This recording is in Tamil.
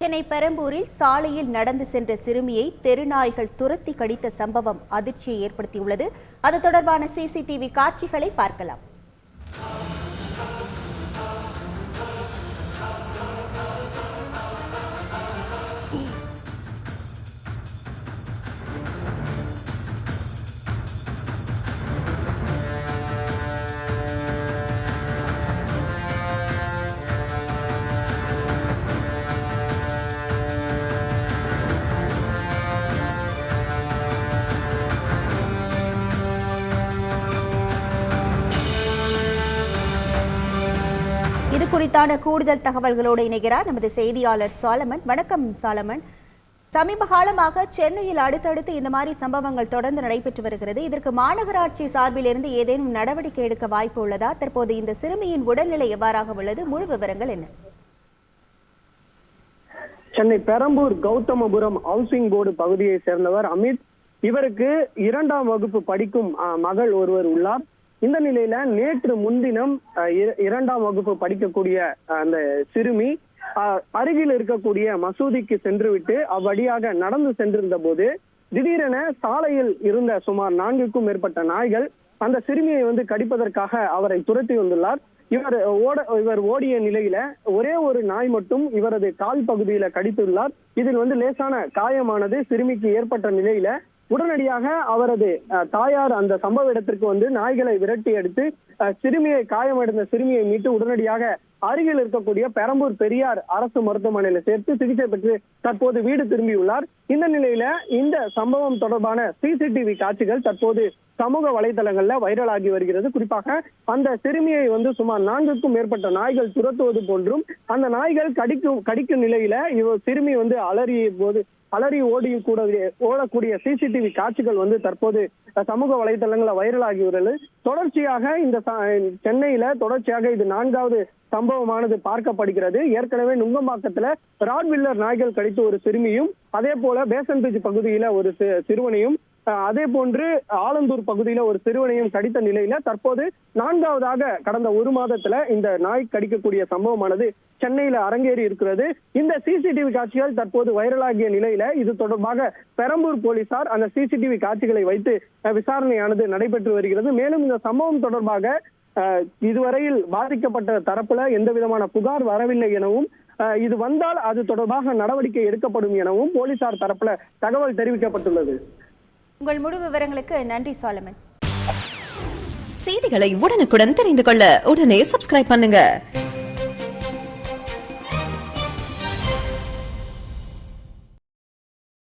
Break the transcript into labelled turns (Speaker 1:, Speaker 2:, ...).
Speaker 1: சென்னை பெரம்பூரில் சாலையில் நடந்து சென்ற சிறுமியை தெருநாய்கள் துரத்தி கடித்த சம்பவம் அதிர்ச்சியை ஏற்படுத்தியுள்ளது. அது தொடர்பான சிசிடிவி காட்சிகளை பார்க்கலாம். இது குறித்தான கூடுதல் தகவல்களோடு இணைகிறார் நமது செய்தியாளர் சாலமன். வணக்கம் சாலமன். சமீப காலமாக சென்னையில் அடுத்தடுத்து இந்த மாதிரி சம்பவங்கள் தொடர்ந்து நடைபெற்று வருகிறது. இதற்கு மாநகராட்சி சார்பிலிருந்து ஏதேனும் நடவடிக்கை எடுக்க வாய்ப்பு உள்ளதா? தற்போது இந்த சிறுமியின் உடல்நிலை எவ்வாறாக உள்ளது? முழு விவரங்கள் என்ன?
Speaker 2: சென்னை பெரம்பூர் கௌதமபுரம் ஹவுசிங் போர்டு பகுதியை சேர்ந்தவர் அமித். இவருக்கு இரண்டாம் வகுப்பு படிக்கும் மகள் ஒருவர் உள்ளார். இந்த நிலையில நேற்று முன்தினம் இரண்டாம் வகுப்பு படிக்கக்கூடிய அந்த சிறுமி அஹ், அருகில் இருக்கக்கூடிய மசூதிக்கு சென்றுவிட்டு அவ்வழியாக நடந்து சென்றிருந்த போது திடீரென சாலையில் இருந்த சுமார் நான்குக்கும் மேற்பட்ட நாய்கள் அந்த சிறுமியை வந்து கடிப்பதற்காக அவரை துரத்தி வந்துள்ளார். இவர் ஓட இவர் ஓடிய நிலையில ஒரே ஒரு நாய் மட்டும் இவரது கால் பகுதியில கடித்துள்ளார். இதில் வந்து லேசான காயமானது சிறுமிக்கு ஏற்பட்ட நிலையில உடனடியாக அவரது தாயார் அந்த சம்பவ இடத்திற்கு வந்து நாய்களை விரட்டி எடுத்து அஹ், சிறுமியை காயமடைந்த சிறுமியை மீட்டு உடனடியாக அருகில் இருக்கக்கூடிய பெரம்பூர் பெரியார் அரசு மருத்துவமனையில சேர்த்து சிகிச்சை பெற்று தற்போது வீடு திரும்பியுள்ளார். இந்த நிலையில இந்த சம்பவம் தொடர்பான சிசிடிவி காட்சிகள் தற்போது சமூக வலைதளங்கள்ல வைரலாகி வருகிறது. குறிப்பாக அந்த சிறுமியை வந்து சுமார் நான்குக்கும் மேற்பட்ட நாய்கள் துரத்துவது போன்றும் அந்த நாய்கள் கடிக்கும் கடிக்கும் நிலையில இவ சிறுமி வந்து அலறிய போது அலறி ஓடி கூட ஓடக்கூடிய சிசிடிவி காட்சிகள் வந்து தற்போது அஹ், சமூக வலைதளங்கள வைரலாகி வருது. தொடர்ச்சியாக இந்த சென்னையில தொடர்ச்சியாக இது நான்காவது சம்பவமானது பார்க்கப்படுகிறது. ஏற்கனவே நுங்கம்பாக்கத்துல ராட்வில்லர் நாய்கள் கடித்த ஒரு சிறுமியும் அதே போல பேசன் பிரிட்ஜ் பகுதியில ஒரு சிறுவனையும் அதே போன்று ஆலந்தூர் பகுதியில ஒரு சிறுவனையும் கடித்த நிலையில தற்போது நான்காவதாக கடந்த ஒரு மாதத்துல இந்த நாய் கடிக்கக்கூடிய சம்பவமானது சென்னையில அரங்கேறி இருக்கிறது. இந்த சிசிடிவி காட்சிகள் தற்போது வைரலாகிய நிலையில இது தொடர்பாக பெரம்பூர் போலீசார் அந்த சிசிடிவி காட்சிகளை வைத்து விசாரணையானது நடைபெற்று வருகிறது. மேலும் இந்த சம்பவம் தொடர்பாக இதுவரையில் பாதிக்கப்பட்ட தரப்புல எந்த விதமான புகார் வரவில்லை எனவும் அஹ், இது வந்தால் அது தொடர்பாக நடவடிக்கை எடுக்கப்படும் எனவும் போலீசார் தரப்புல தகவல் தெரிவிக்கப்பட்டுள்ளது.
Speaker 1: உங்கள் முழு விவரங்களுக்கு நன்றி சாலமன்.
Speaker 3: செய்திகளை உடனுக்குடன் தெரிந்து கொள்ள உடனே சப்ஸ்கிரைப் பண்ணுங்க.